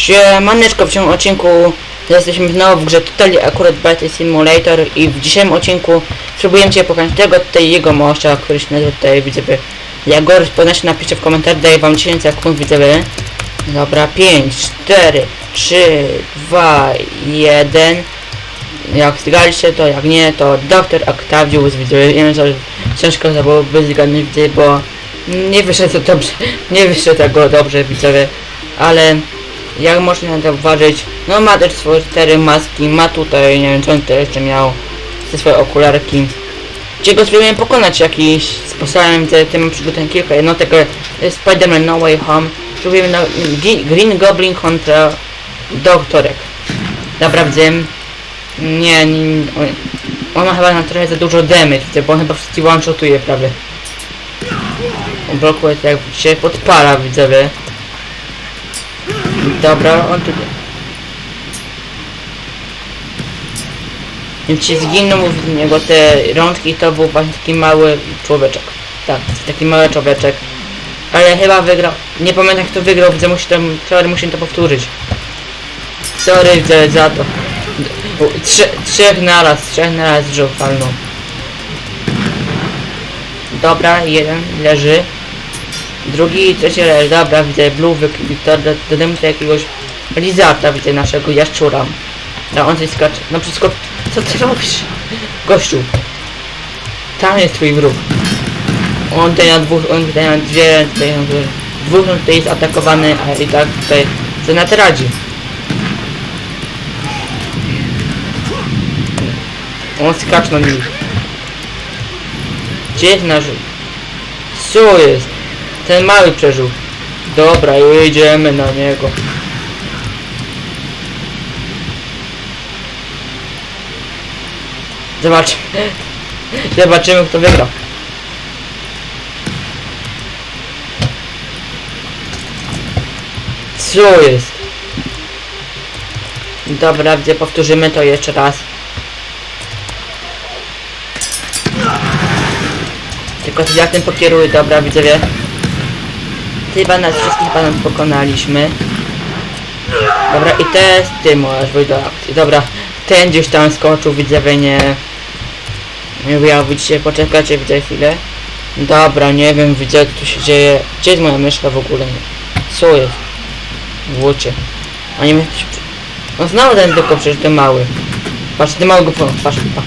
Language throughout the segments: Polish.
Siemaneczko, w tym odcinku jesteśmy znowu w grze Totally Accurate Battle Simulator i w dzisiejszym odcinku spróbujemy Cię pokazać tego tutaj jego mościa, który się nazywa tutaj widzowie. Go rozpoznacie napiszcie w komentarzu, daję Wam 10 sekund widzowie. Dobra, 5, 4, 3, 2, 1 Jak zgadliście to, jak nie to Dr. Octavius widzowie. Wiem, że ciężko to byłoby zgadnąć widzowie, bo nie wyszedł to dobrze, nie wyszedł tego dobrze widzowie, ale jak można zauważyć, no ma też swoje cztery maski, ma tutaj, nie wiem co on to jeszcze miał, te swoje okularki. Gdzie go spróbujemy pokonać jakiś sposobem, mam przygotowane kilka jednotek, ale Spider-Man No Way Home, spróbujemy na Green Goblin kontra Doktorek. Dobra, widzę. Nie, nie, on, ma chyba na trochę za dużo damage, bo on chyba wszystkich one-shotuje prawie. On blokuje to jak się podpala, widzowie. Dobra, on tu... Nim ci zginął z niego te rączki, to był właśnie taki mały człowieczek. Tak, taki mały człowieczek. Ale chyba wygrał. Nie pamiętam kto wygrał, widzę musi to, sorry, muszę to powtórzyć. Sorry, widzę za to. Trze, trzech naraz, trzech naraz drzew palną. Dobra, jeden leży. Drugi, trzeci. Dobra, widzę Blue Wiktor, do- dodamy tu jakiegoś Lizarda, widzę naszego jaszczura. No on coś skacze. No wszystko. Co ty robisz? Gościu. Tam jest twój wróg. On tutaj na dwóch, on tutaj na dwie, tutaj na dwie, dwóch on tutaj jest atakowany, a i tak tutaj co na to radzi. On skacz na nich. Gdzie jest nasz... Co jest? Ten mały przeżył. Dobra, jedziemy na niego. Zobaczymy. Zobaczymy kto wygra. Co jest? Dobra, gdzie powtórzymy to jeszcze raz. Tylko ja tym pokieruję, dobra widzowie. Chyba nas wszystkich chyba nas pokonaliśmy. Dobra i teraz ty możesz wyjść do akcji. Dobra, ten gdzieś tam skoczył, widzowie nie... Nie wiem, widzicie, poczekajcie, widzę chwilę. Dobra, nie wiem, widzę co tu się dzieje. Gdzie jest moja myszka w ogóle? Co jest? Włócie. A nie No znowu ten tylko przecież ten mały. Patrz, ten mały go. Patrz, pa.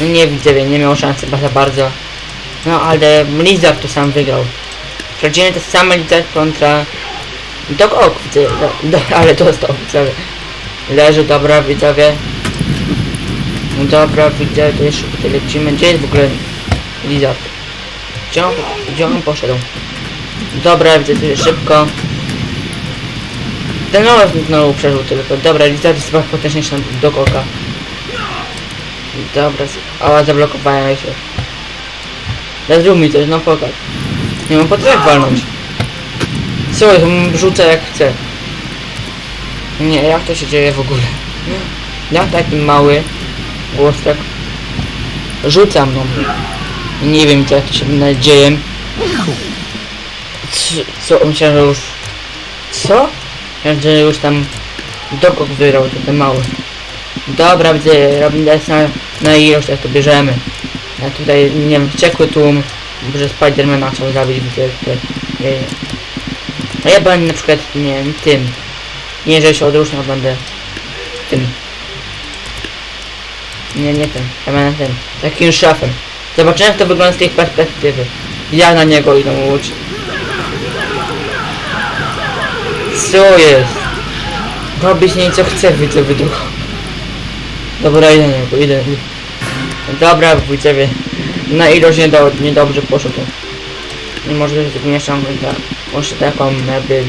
No nie widzę, nie miał szansy za bardzo. No ale Blizzard to sam wygrał. Sprawdzimy to same Blizzard kontra Dog Oak, widzę, do, do, ale dostał, widzowie. Leży, dobra, widzowie. No Dobra, widzę, to jeszcze tutaj lecimy. Gdzie jest w ogóle Blizzard? Gdzie on, gdzie on poszedł? Dobra, widzę, tu jest szybko. Ten nowy znowu przeżył tylko. Dobra, Blizzard jest chyba potężniejszy od Dog Oaka. Dobra, ała, zablokowałem się. Ale zrób mi coś, no pokaż. Nie mam potrzeb walnąć. Co, rzucę jak chcę. Nie, jak to się dzieje w ogóle? Ja taki mały głos tak rzuca mną. Nie wiem co jak się dzieje. Co, myślałem, że już... Co? Myślałem, że już tam dokok wygrał, to ten mały. Dobra, widzę, robimy na, na ilość, jak to bierzemy. Ja tutaj, nie wiem, wściekły tłum, że Spidermana chciał zabić. Nie, nie. A ja będę na przykład, nie wiem, tym. Nie, że się odróżniał, będę tym. Nie, nie tym. Ja będę tym. Takim szafem. Zobaczymy jak to wygląda z tej perspektywy. Ja na niego idę uczyć. Co jest? Robić nie co chce, widzę wydruch. Dobra, idę na niego, idę. Dobra, widzowie. Na ilość nie do, niedobrze poszło to. I może zmniejszam tak. Może taką jakby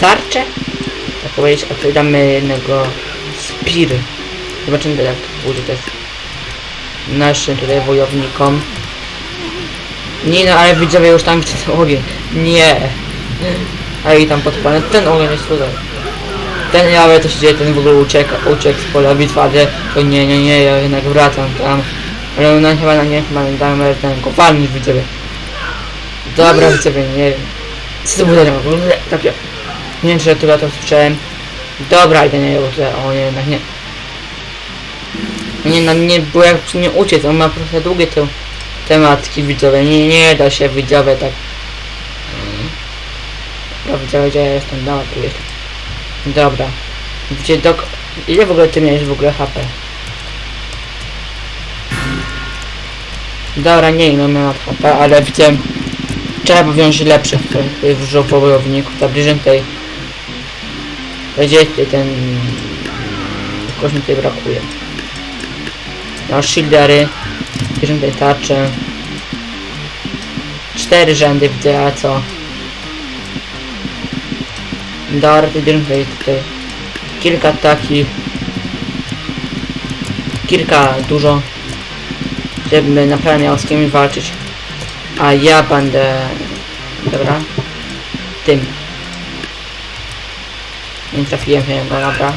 tarczę? Tak powiedzieć, a tutaj damy jednego spiry. Zobaczymy jak to pójdzie też. Naszym tutaj wojownikom. Nie no, ale widzowie już tam ten ogień. Nie. A i tam podpalę. Ten ogień jest tutaj. Ten ale to się dzieje, ten w ogóle ucieka, uciekł z pola bitwy, ale to nie, nie, nie, ja jednak wracam tam. Ale na chyba na nie chyba nie damy ten kopalni widzowie. Dobra widzowie, nie wiem. Co to było w ogóle? Takie. Nie wiem, czy ja chyba to słyszałem. Dobra, idę na niego tutaj. O nie, jednak nie. Nie, no nie było jak nie uciec, on ma prostu długie te tematki widzowie. Nie, nie da się widzowie tak. Dobra, widzowie, gdzie ja jestem? Dobra, tu jestem. Dobra. Gdzie dok... Ile w ogóle ty miałeś w ogóle HP? Dobra, nie no miałem HP, ale widzę... Trzeba wziąć lepszych w żołpo wojowników, ta bliżej tej... Gdzie ten... Kogoś mi tutaj brakuje. No, shieldery, bierzemy tej tarcze. Cztery rzędy widzę, a co? Darty, bierzemy tutaj, tutaj kilka takich. Kilka dużo. Żeby naprawdę miał z kim walczyć. A ja będę... Dobra. Tym. Nie trafiłem w niego, dobra.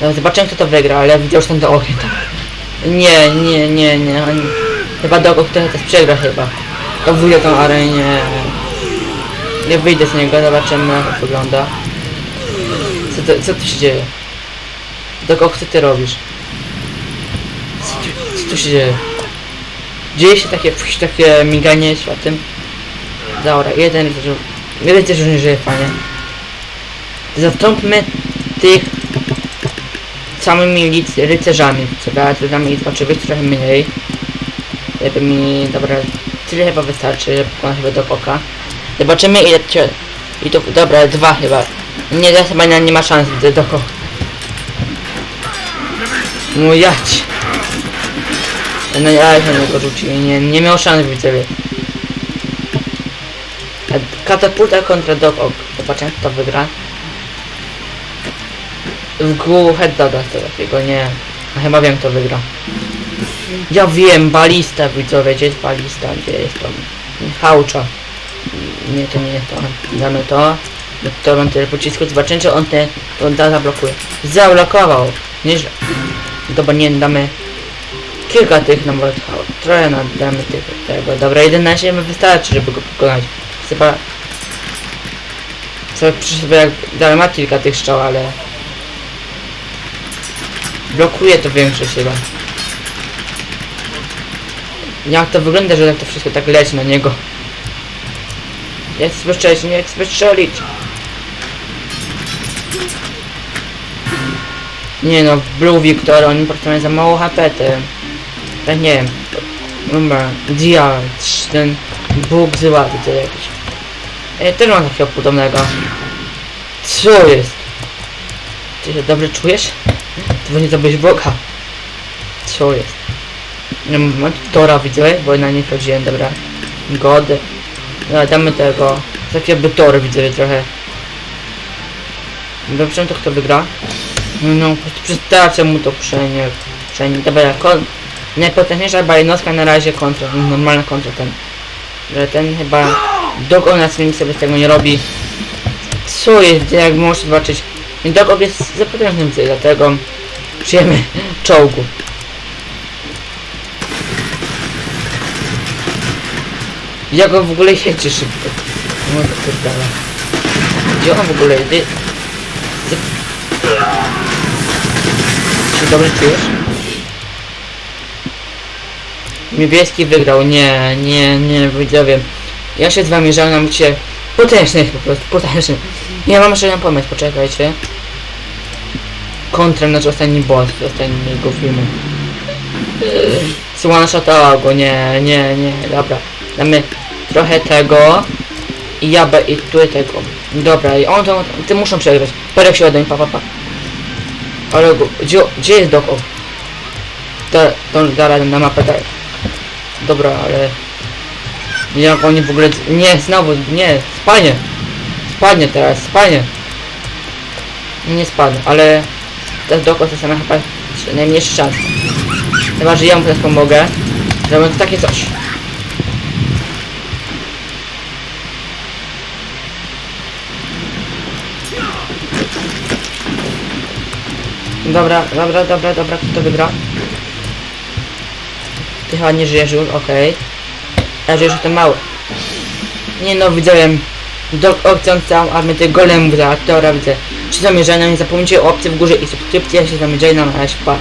No, zobaczyłem kto to wygra, ale widział już ten do ogień. Nie, nie, nie, nie. Chyba do kto to przegra chyba. To wyjdę tą arenie. Nie wyjdę z niego, zobaczymy jak to wygląda. Co, to, co tu się dzieje? Do co ty robisz? Co tu, się dzieje? Dzieje się takie, takie miganie światem. Dobra, jeden. Jeden też już nie żyje, panie. Zastąpmy tych samymi lic, rycerzami. Trzeba tu damy ich oczywiście trochę mniej. Żeby mi, dobra, tyle chyba wystarczy, żeby pokonać chyba do oka. Zobaczymy ile cię... I to, dobra, dwa chyba. Nie, teraz chyba nie, nie ma szans do do ko. No jać. No ja się nie go rzucił, nie, nie miał szans widzowie. Katapulta kontra Dog Ock. Zobaczymy kto wygra. W głowę headdoga to takiego, nie. A chyba wiem kto wygra. Ja wiem, balista widzowie, gdzie jest balista, gdzie jest to? Hałcza. Nie, to nie jest to. Damy to. To on tyle pocisku, zobaczymy czy on te, to da zablokuje. Zablokował. Nieźle. Dobra, nie, damy kilka tych nawet, trochę na, damy tych, tego. Dobra, 11 mi wystarczy, żeby go pokonać. Chyba... Sobie jak, dalej ma kilka tych strzał, ale... Blokuje to większość chyba. Jak to wygląda, że to wszystko tak leci na niego. Nie chcę wystrzelić, nie chcę wystrzelić. Nie no, Blue Victor, on ma za mało HP, te... Tak nie wiem. Dobra, Dia, ten Bóg zła tutaj jakiś. Ja też mam takiego podobnego. Co jest? Ty się dobrze czujesz? Ty nie zdobyć Boga. Co jest? Tu Tora widzę, bo na nie chodziłem, dobra. God. No, damy tego. Takie jakby Tor widzę trochę. Dobrze, to kto wygra? No, prostu przystarczę mu to przenie. przenie. Dobra, kon... Najpotężniejsza balinowska na razie kontra, normalna kontra ten. Że ten chyba Dog na nic sobie z tego nie robi. Co jest, jak możesz zobaczyć. Dog jest zapotężnym cel, dlatego przyjemy czołgu. Jak on w ogóle jedzie szybko. No to pierdala. Gdzie on w ogóle jedzie? Czy dobrze czujesz? Niebieski wygrał, nie, nie, nie, widzowie. Ja się z wami żegnam, cię potężny po prostu, potężny. Ja mam jeszcze jeden pomysł, poczekajcie. Kontrem, znaczy ostatni boss ostatniego filmu. Słona szatała go, nie, nie, nie, dobra. Damy trochę tego i ja be, i tu tego. Dobra, i on to, ty muszą przegrać. Perek się oddań, pa, pa, pa. Ale gdzie, gdzie jest Doko? Da, to da radę na mapę, daj. Dobra, ale... Jak oni w ogóle... Nie, znowu, nie, spadnie. Spadnie teraz, spadnie. Nie spadł, ale... Ten Doko to sama chyba najmniejszy szans. Chyba, że ja mu teraz pomogę. Zrobię takie coś. Dobra, dobra, dobra, dobra, kto to wygra? Ty chyba nie żyjesz już, okej. Ja żyję, że ten mały. Nie no, widziałem. opcją całą armię tych golemów za Tora widzę. Czy zamierzają, nie zapomnijcie o opcji w górze i subskrypcji, ja się zamierzam na razie, pa.